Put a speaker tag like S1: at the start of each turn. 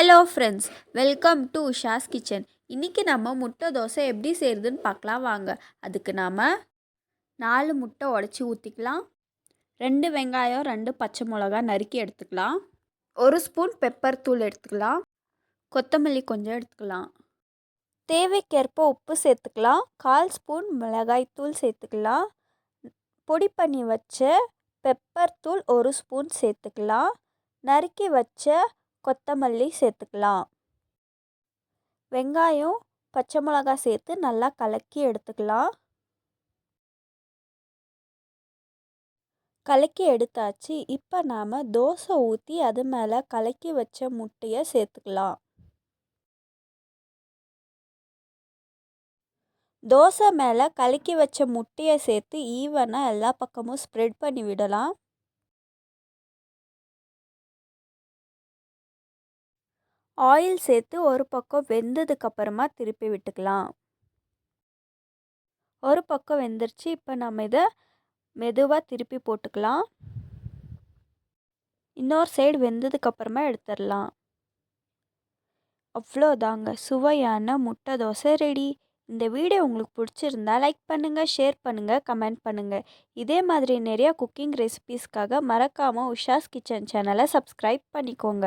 S1: Hello friends welcome to Usha's kitchen. இன்றைக்கி நம்ம முட்டை தோசை எப்படி செய்கிறதுன்னு பார்க்கலாம் வாங்க. அதுக்கு நாம் நாலு முட்டை உடச்சி ஊற்றிக்கலாம் ரெண்டு வெங்காயம் ரெண்டு பச்சை மிளகா நறுக்கி எடுத்துக்கலாம். ஒரு ஸ்பூன் பெப்பர் தூள் எடுத்துக்கலாம். கொத்தமல்லி கொஞ்சம் எடுத்துக்கலாம். தேவைக்கேற்ப உப்பு சேர்த்துக்கலாம். கால் ஸ்பூன் மிளகாய் தூள் சேர்த்துக்கலாம். பொடி பண்ணி வச்ச பெப்பர் தூள் ஒரு ஸ்பூன் சேர்த்துக்கலாம். நறுக்கி வச்ச கொத்தமல்லி சேர்த்துக்கலாம். வெங்காயம் பச்சை மிளகா சேர்த்து நல்லா கலக்கி எடுத்துக்கலாம். கலக்கி எடுத்தாச்சு. இப்போ நாம் தோசை ஊற்றி அது மேலே கலக்கி வச்ச முட்டையை சேர்த்துக்கலாம். தோசை மேலே கலக்கி வச்ச முட்டையை சேர்த்து ஈவனாக எல்லா பக்கமும் ஸ்ப்ரெட் பண்ணி விடலாம். ஆயில் சேர்த்து ஒரு பக்கம் வெந்ததுக்கப்புறமா திருப்பி விட்டுக்கலாம். ஒரு பக்கம் வெந்துருச்சு. இப்போ நம்ம இதை மெதுவாக திருப்பி போட்டுக்கலாம். இன்னொரு சைடு வெந்ததுக்கப்புறமா எடுத்துடலாம். அவ்வளோதாங்க. சுவையான முட்டை தோசை ரெடி இந்த வீடியோ உங்களுக்கு பிடிச்சிருந்தா லைக் பண்ணுங்கள் ஷேர் பண்ணுங்கள் கமெண்ட் பண்ணுங்கள் இதே மாதிரி நிறையா குக்கிங் ரெசிபீஸ்க்காக மறக்காமல் உஷாஸ் கிச்சன் சேனலை சப்ஸ்கிரைப் பண்ணிக்கோங்க.